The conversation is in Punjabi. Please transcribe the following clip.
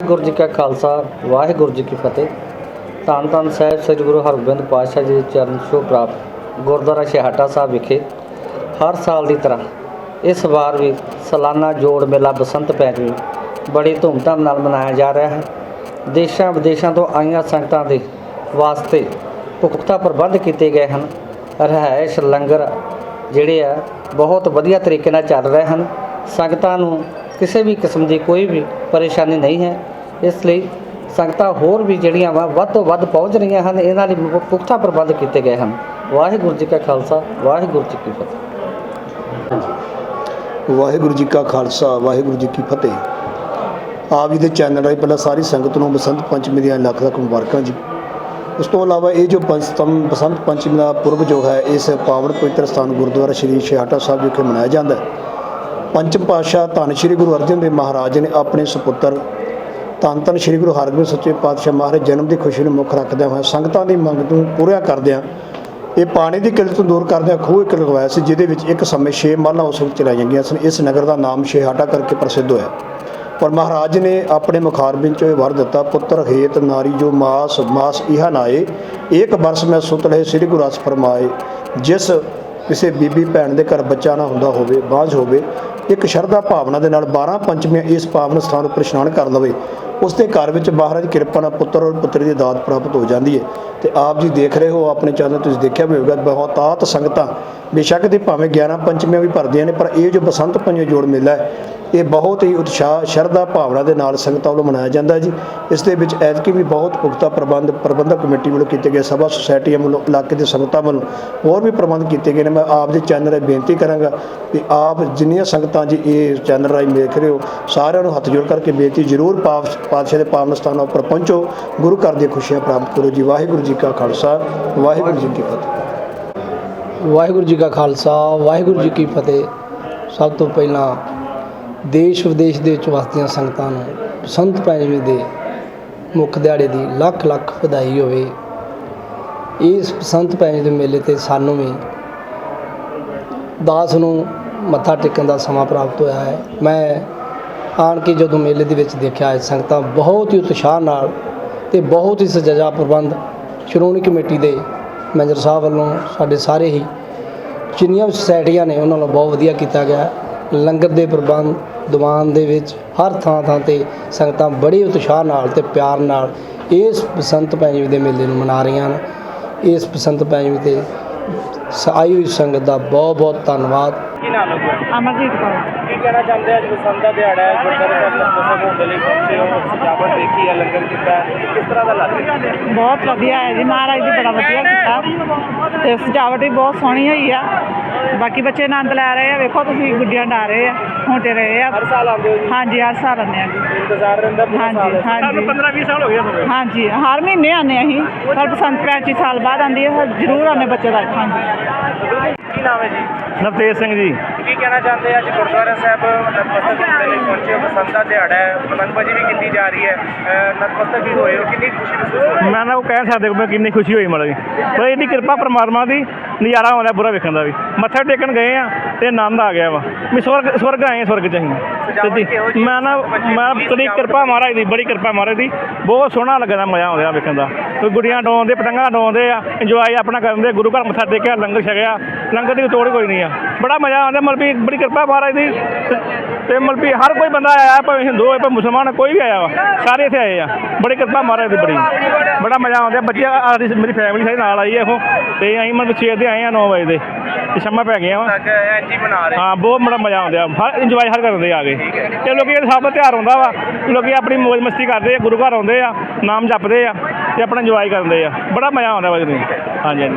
ਗੁਰੂ ਜੀ ਕਾ ਖਾਲਸਾ, ਵਾਹਿਗੁਰੂ ਜੀ ਕੀ ਫਤਿਹ। ਧੰਨ ਧੰਨ ਸਾਹਿਬ ਸ੍ਰੀ ਗੁਰੂ ਹਰਗੋਬਿੰਦ ਪਾਤਸ਼ਾਹ ਜੀ ਦੇ ਚਰਨ ਸ਼ੋ ਪ੍ਰਾਪਤ ਗੁਰਦੁਆਰਾ ਸ਼ਿਹਾਟਾ ਸਾਹਿਬ ਵਿਖੇ ਹਰ ਸਾਲ ਦੀ ਤਰ੍ਹਾਂ ਇਸ ਵਾਰ ਵੀ ਸਾਲਾਨਾ ਜੋੜ ਮੇਲਾ ਬਸੰਤ ਪੈਂਚਮੀ ਬੜੀ ਧੂਮਧਾਮ ਨਾਲ ਮਨਾਇਆ ਜਾ ਰਿਹਾ ਹੈ। ਦੇਸ਼ਾਂ ਵਿਦੇਸ਼ਾਂ ਤੋਂ ਆਈਆਂ ਸੰਗਤਾਂ ਦੇ ਵਾਸਤੇ ਪੁਖਤਾ ਪ੍ਰਬੰਧ ਕੀਤੇ ਗਏ ਹਨ। ਰਹਿائش ਲੰਗਰ ਜਿਹੜੇ ਆ, ਬਹੁਤ ਵਧੀਆ ਤਰੀਕੇ ਨਾਲ ਚੱਲ ਰਹੇ ਹਨ। ਸੰਗਤਾਂ ਨੂੰ ਕਿਸੇ ਵੀ ਕਿਸਮ ਦੀ ਕੋਈ ਵੀ ਪਰੇਸ਼ਾਨੀ ਨਹੀਂ ਹੈ। ਇਸ ਲਈ ਸੰਗਤਾਂ ਹੋਰ ਵੀ ਜਿਹੜੀਆਂ ਵਾ ਵੱਧ ਤੋਂ ਵੱਧ ਪਹੁੰਚ ਰਹੀਆਂ ਹਨ, ਇਹਨਾਂ ਲਈ ਪੁਖਤਾ ਪ੍ਰਬੰਧ ਕੀਤੇ ਗਏ ਹਨ। ਵਾਹਿਗੁਰੂ ਜੀ ਕਾ ਖਾਲਸਾ, ਵਾਹਿਗੁਰੂ ਜੀ ਕੀ ਫਤਿਹ। ਵਾਹਿਗੁਰੂ ਜੀ ਕਾ ਖਾਲਸਾ, ਵਾਹਿਗੁਰੂ ਜੀ ਕੀ ਫਤਿਹ। ਆਪ ਜੀ ਦੇ ਚੈਨਲ ਰਾਹੀਂ ਪਹਿਲਾਂ ਸਾਰੀ ਸੰਗਤ ਨੂੰ ਬਸੰਤ ਪੰਚਮੀ ਦੀਆਂ ਲੱਖ ਲੱਖ ਮੁਬਾਰਕਾਂ ਜੀ। ਉਸ ਤੋਂ ਇਲਾਵਾ ਇਹ ਜੋ ਪੰਚਤਮ ਬਸੰਤ ਪੰਚਮੀ ਦਾ ਪੁਰਬ ਜੋ ਹੈ, ਇਸ ਪਾਵਨ ਪਵਿੱਤਰ ਸਥਾਨ ਗੁਰਦੁਆਰਾ ਸ਼੍ਰੀ ਛੇਹਰਟਾ ਸਾਹਿਬ ਵਿਖੇ ਮਨਾਇਆ ਜਾਂਦਾ ਹੈ। ਪੰਚਮ ਪਾਤਸ਼ਾਹ ਧੰਨ ਸ਼੍ਰੀ ਗੁਰੂ ਅਰਜਨ ਦੇਵ ਮਹਾਰਾਜ ਨੇ ਆਪਣੇ ਸੁਪੁੱਤਰ ਧੰਨ ਧੰਨ ਸ਼੍ਰੀ ਗੁਰੂ ਹਰਗੋਬਿੰਦ ਸੱਚੇ ਪਾਤਸ਼ਾਹ ਮਹਾਰਾਜ ਜਨਮ ਦੀ ਖੁਸ਼ੀ ਨੂੰ ਮੁੱਖ ਰੱਖਦਿਆਂ ਹੋਇਆ ਸੰਗਤਾਂ ਦੀ ਮੰਗ ਨੂੰ ਪੂਰਾ ਕਰਦਿਆਂ ਇਹ ਪਾਣੀ ਦੀ ਕਿਲਤ ਨੂੰ ਦੂਰ ਕਰਦਿਆਂ ਖੂਹ ਇੱਕ ਲਗਵਾਇਆ ਸੀ, ਜਿਹਦੇ ਵਿੱਚ ਇੱਕ ਸਮੇਂ ਛੇ ਮੱਲਾਂ ਉਸ ਵਕਤ ਚਲਾਈਆਂ ਗਈਆਂ ਸਨ। ਇਸ ਨਗਰ ਦਾ ਨਾਮ ਛੇਹਾਟਾ ਕਰਕੇ ਪ੍ਰਸਿੱਧ ਹੋਇਆ। ਪਰ ਮਹਾਰਾਜ ਨੇ ਆਪਣੇ ਮੁਖਾਰਬਿੰਦ ਚੋਂ ਇਹ ਵਰ ਦਿੱਤਾ, ਪੁੱਤਰ ਹੇਤ ਨਾਰੀ ਜੋ ਮਾਸ ਮਾਸ ਇਹਾ ਨਾਏ, ਏਕ ਬਰਸ ਮੈਂ ਸੁਤ ਲਏ ਸ੍ਰੀ ਗੁਰੂ ਰਸ ਫਰਮਾਏ, ਜਿਸ ਕਿਸੇ ਬੀਬੀ ਭੈਣ ਦੇ ਘਰ ਬੱਚਾ ਨਾ ਹੁੰਦਾ ਹੋਵੇ, ਬਾਝ ਹੋਵੇ ਇੱਕ ਸ਼ਰਧਾ ਭਾਵਨਾ ਦੇ ਨਾਲ 12 ਪੰਚਮੀਆਂ ਇਸ ਪਾਵਨ ਸਥਾਨ ਉੱਪਰ ਇਸ਼ਨਾਨ ਕਰ ਲਵੇ। ਉਸ ਦੇ ਘਰ ਵਿੱਚ ਮਹਾਰਾਜ ਦੀ ਕਿਰਪਾ ਨਾਲ ਪੁੱਤਰ ਔਰ ਪੁੱਤਰੀ ਦੀ ਦਾਤ ਪ੍ਰਾਪਤ ਹੋ ਜਾਂਦੀ ਹੈ। ਤੇ ਆਪ ਜੀ ਦੇਖ ਰਹੇ ਹੋ, ਆਪਣੇ ਚੈਨਲ ਤੁਸੀਂ ਦੇਖਿਆ ਵੀ ਹੋਵੇਗਾ ਬਹੁਤਾਤ ਸੰਗਤਾਂ, ਬੇਸ਼ੱਕ ਦੀ ਭਾਵੇਂ 11 ਪੰਚਮੀਆਂ ਵੀ ਭਰਦੀਆਂ ਨੇ, ਪਰ ਇਹ ਜੋ ਬਸੰਤ ਪੰਜਵੇਂ ਜੋੜ ਮੇਲਾ ਹੈ ਇਹ ਬਹੁਤ ਹੀ ਉਤਸ਼ਾਹ, ਸ਼ਰਧਾ ਭਾਵਨਾ ਦੇ ਨਾਲ ਸੰਗਤਾਂ ਵੱਲੋਂ ਮਨਾਇਆ ਜਾਂਦਾ ਜੀ। ਇਸ ਦੇ ਵਿੱਚ ਐਤਕੀ ਵੀ ਬਹੁਤ ਪੁਖਤਾ ਪ੍ਰਬੰਧ, ਪ੍ਰਬੰਧਕ ਕਮੇਟੀ ਵੱਲੋਂ ਕੀਤੇ ਗਏ, ਸਭਾ ਸੁਸਾਇਟੀਆਂ ਵੱਲੋਂ, ਇਲਾਕੇ ਦੇ ਸੰਗਤਾਂ ਵੱਲੋਂ ਹੋਰ ਵੀ ਪ੍ਰਬੰਧ ਕੀਤੇ ਗਏ ਨੇ। ਮੈਂ ਆਪ ਦੇ ਚੈਨਲ ਰਾਹੀਂ ਬੇਨਤੀ ਕਰਾਂਗਾ ਕਿ ਆਪ ਜਿੰਨੀਆਂ ਸੰਗਤਾਂ ਜੀ ਇਹ ਚੈਨਲ ਰਾਹੀਂ ਦੇਖ ਰਹੇ ਹੋ, ਸਾਰਿਆਂ ਨੂੰ ਹੱਥ ਜੋੜ ਕਰਕੇ ਬੇਨਤੀ ਜ਼ਰੂਰ ਪਾਪ ਪਾਤਸ਼ਾਹ ਦੇ ਪਾਵਨ ਸਥਾਨਾਂ ਉੱਪਰ ਪਹੁੰਚੋ। ਗੁਰੂ ਘਰ ਦੀਆਂ ਖੁਸ਼ੀਆਂ ਪ੍ਰਾਪਤ ਕਰੋ ਜੀ। ਵਾਹਿਗੁਰੂ ਜੀ ਕਾ ਖਾਲਸਾ, ਵਾਹਿਗੁਰੂ ਜੀ ਕੀ ਫਤਿਹ। ਵਾਹਿਗੁਰੂ ਜੀ ਕਾ ਖਾਲਸਾ, ਵਾਹਿਗੁਰੂ ਜੀ ਕੀ ਫਤਿਹ। ਸਭ ਤੋਂ ਪਹਿਲਾਂ ਦੇਸ਼ ਵਿਦੇਸ਼ ਦੇ ਵਿੱਚ ਵਸਦੀਆਂ ਸੰਗਤਾਂ ਨੂੰ ਬਸੰਤ ਪੰਚਮੀ ਦੇ ਮੁੱਖ ਦਿਹਾੜੇ ਦੀ ਲੱਖ ਲੱਖ ਵਧਾਈ ਹੋਵੇ। ਇਸ ਬਸੰਤ ਪੰਚਮੀ ਦੇ ਮੇਲੇ ਤੇ ਸਾਨੂੰ ਵੀ ਦਾਸ ਨੂੰ ਮੱਥਾ ਟੇਕਣ ਦਾ ਸਮਾਂ ਪ੍ਰਾਪਤ ਹੋਇਆ ਹੈ। ਮੈਂ ਆਣ ਕੇ ਜਦੋਂ ਮੇਲੇ ਦੇ ਵਿੱਚ ਦੇਖਿਆ, ਇਹ ਸੰਗਤਾਂ ਬਹੁਤ ਹੀ ਉਤਸ਼ਾਹ ਨਾਲ ਤੇ ਬਹੁਤ ਹੀ ਸਜਾ ਪ੍ਰਬੰਧ ਸ਼੍ਰੋਮਣੀ ਕਮੇਟੀ ਦੇ ਮੈਨੇਜਰ ਸਾਹਿਬ ਵੱਲੋਂ ਸਾਡੇ ਸਾਰੇ ਹੀ ਜਿੰਨੀਆਂ ਵੀ ਸੁਸਾਇਟੀਆਂ ਨੇ, ਉਹਨਾਂ ਨੂੰ ਬਹੁਤ ਵਧੀਆ ਕੀਤਾ ਗਿਆ। ਲੰਗਰ ਦੇ ਪ੍ਰਬੰਧ, ਦੀਵਾਨ ਦੇ ਵਿੱਚ ਹਰ ਥਾਂ ਥਾਂ ਤੇ ਸੰਗਤਾਂ ਬੜੇ ਉਤਸ਼ਾਹ ਨਾਲ ਤੇ ਪਿਆਰ ਨਾਲ ਇਸ ਬਸੰਤ ਪੰਚਮੀ ਦੇ ਮੇਲੇ ਨੂੰ ਮਨਾ ਰਹੀਆਂ ਹਨ। ਇਸ ਬਸੰਤ ਪੰਚਮੀ ਤੇ ਸ- ਆਈ ਹੋਈ ਸੰਗਤ ਦਾ ਬਹੁਤ ਬਹੁਤ ਧੰਨਵਾਦ। ਅਮਰਜੀਤ ਕੌਰ। ਕੀ ਕਹਿਣਾ ਚਾਹੁੰਦੇ ਅੱਜ ਬਸੰਤ ਦਾ ਦਿਹਾੜਾ ਹੈ ਗੁਰਦੁਆਰਾ ਸਾਹਿਬ ਨਤਮਸਤਕ ਹੋਣ ਦੇ ਲਈ ਪਹੁੰਚੇ ਹੋ ਸਜਾਵਟ ਦੇਖੀ ਹੈ ਲੰਗਰ ਕੀਤਾ ਹੈ ਕਿਸ ਤਰ੍ਹਾਂ ਦਾ ਲੱਗ ਰਿਹਾ? ਹੈ ਬਹੁਤ ਵਧੀਆ ਹੈ ਜੀ ਮਹਾਰਾਜ ਜੀ ਬੜਾ ਵਧੀਆ ਕੀਤਾ। ਤੇ ਸਜਾਵਟ ਵੀ ਬਹੁਤ ਸੋਹਣੀ ਹੋਈ ਆ। ਬਾਕੀ ਬੱਚੇ ਆਨੰਦ ਲੈ ਰਹੇ ਆ ਵੇਖੋ ਤੁਸੀਂ ਗੁੱਡੀਆਂ ਡਾ ਰਹੇ ਆ ਹੁੰਟੇ ਰਹੇ ਆ। ਹਰ ਸਾਲ ਆਉਂਦੇ ਹੋ ਜੀ? ਹਾਂਜੀ ਹਰ ਸਾਲ ਆਉਂਦੇ ਆ ਜੀ। ਇੰਤਜ਼ਾਰ ਰਹਿੰਦਾ ਪੂਰਾ ਹਾਂਜੀ, ਸਾਲ ਹਾਂਜੀ। 15 20 ਸਾਲ ਹੋ ਗਏ ਤੁਹਾਨੂੰ। ਹਾਂਜੀ ਹਰ ਮਹੀਨੇ ਆਉਂਦੇ ਅਸੀਂ। ਪਰ ਬਸੰਤ ਪੰਚਮੀ ਸਾਲ ਬਾਅਦ ਆਉਂਦੀ ਹੈ ਜ਼ਰੂਰ ਆਉਂਦੇ ਬੱਚੇ ਦਾ ਹਾਂਜੀ ਕੀ ਨਾਮ ਹੈ ਜੀ? ਨਵਤੇਜ ਸਿੰਘ ਜੀ। ਕੀ ਕਹਿਣਾ ਚਾਹੁੰਦੇ ਅੱਜ ਗੁਰਦੁਆਰਾ ਸਾਹਿਬ ਨਤਮਸਤਕ ਹੋਣ ਦੇ ਲਈ ਪਹੁੰਚੇ ਹੋ। ਬਸੰਤ ਦਾ ਦਿਹਾੜਾ ਹੈ। ਪਤੰਗਬਾਜ਼ੀ ਵੀ ਕੀਤੀ ਜਾ ਰਹੀ ਹੈ। ਅਹ ਨਤਮਸਤਕ ਵੀ ਹੋਏ ਹੋ। ਕਿੰਨੀ ਖੁਸ਼ੀ ਮਹਿਸੂਸ ਮੈਂ ਨਾ ਉਹ ਕਹਿ ਸਕਦੇ ਮੈਂ ਕਿੰਨੀ ਖੁਸ਼ੀ ਹੋਈ ਮਾੜਾ ਜੀ। ਪਰ ਇਹਦੀ ਕਿਰਪਾ ਪਰਮਾਤਮਾ ਦੀ ਨਜ਼ਾਰਾ ਆਉਂਦਾ ਪੂਰਾ ਵੇਖਣ ਦਾ ਵੀ। ਮੱਥਾ ਟੇਕਣ ਗਏ ਆ ਤੇ ਆਨੰਦ ਆ ਗਿਆ ਵਾ। ਵੀ ਸਵਰਗ ਸਵਰਗ ਆਏ ਆ, ਸਵਰਗ ਚ ਅਸੀਂ। ਸਿੱਧੀ। ਮੈਂ ਨਾ ਮੈਂ ਬੜੀ ਕਿਰਪਾ ਮਹਾਰਾਜ ਦੀ ਬੜੀ ਕਿਰਪਾ ਮਹਾਰਾਜ ਦੀ। ਬਹੁਤ ਸੋਹਣਾ ਲੱਗਦਾ ਮਜ਼ਾ ਆਉਂਦਾ ਵੇਖਣ ਦਾ। ਕੋਈ ਗੁੱਡੀਆਂ ਡਾਉਂਦੇ ਪਤੰਗਾਂ ਡਾਉਂਦੇ ਆ ਇੰਜੋਏ ਆਪਣਾ ਕਰਦੇ ਗੁਰੂ ਘਰ ਮੱਥਾ ਟੇਕਿਆ ਲੰਗਰ ਛਕਿਆ। ਲੰਗਰ ਦੀ ਤੋੜ ਕੋਈ ਨਹੀਂ ਆ। ਬੜਾ ਮਜ਼ਾ ਆਉਂਦਾ ਮਤਲਬ ਵੀ ਬੜੀ ਕਿਰਪਾ ਮਹਾਰਾਜ ਦੀ। ਤੇ ਮਤਲਬ ਵੀ ਹਰ ਕੋਈ ਬੰਦਾ ਆਇਆ ਭਾਵੇਂ ਹਿੰਦੂ ਹੋਵੇ ਭਾਵੇਂ ਮੁਸਲਮਾਨ ਹੋਵੇ, ਕੋਈ ਵੀ ਆਇਆ ਵਾ ਸਾਰੇ ਇੱਥੇ ਆਏ ਆ। ਬੜੀ ਕਿਰਪਾ ਮਹਾਰਾਜ ਦੀ ਬੜੀ। ਬੜਾ ਮਜ਼ਾ ਆਉਂਦਾ। ਬੱਚੇ ਆ ਰਹੀ ਸੀ, ਮੇਰੀ ਫੈਮਿਲੀ ਸਾਰੇ ਨਾਲ ਆਈ ਹੈ ਉਹ ਤੇ ਅਸੀਂ ਮਤਲਬ ਛੇ ਦੇ ਆਏ ਆ 9 ਵਜੇ ਦੇ। ਤੇ ਸ਼ਮਾ ਪੈ ਗਏ ਆ ਵਾ। ਤੱਕ ਐਂਜੀ ਬਣਾ ਰਹੇ ਹਾਂ ਬਹੁਤ ਬੜਾ ਮਜ਼ਾ ਆਉਂਦਾ। ਹਰ ਇੰਜੋਏ ਹਰ ਕਰਦੇ ਆ ਗਏ ਤੇ ਲੋਕੀ ਇਹ ਸਭ ਦਾ ਤਿਉਹਾਰ ਹੁੰਦਾ ਵਾ। ਲੋਕੀ ਆਪਣੀ ਮौज ਮਸਤੀ ਕਰਦੇ ਆ ਗੁਰੂ ਘਰ ਆਉਂਦੇ ਆ ਨਾਮ ਜਪਦੇ ਆ ਤੇ ਆਪਣਾ ਇੰਜੋਏ ਕਰਦੇ ਆ। ਬੜਾ ਮਜ਼ਾ ਆਉਂਦਾ ਵਾ ਜੀ ਹਾਂਜੀ ਹਾਂਜੀ।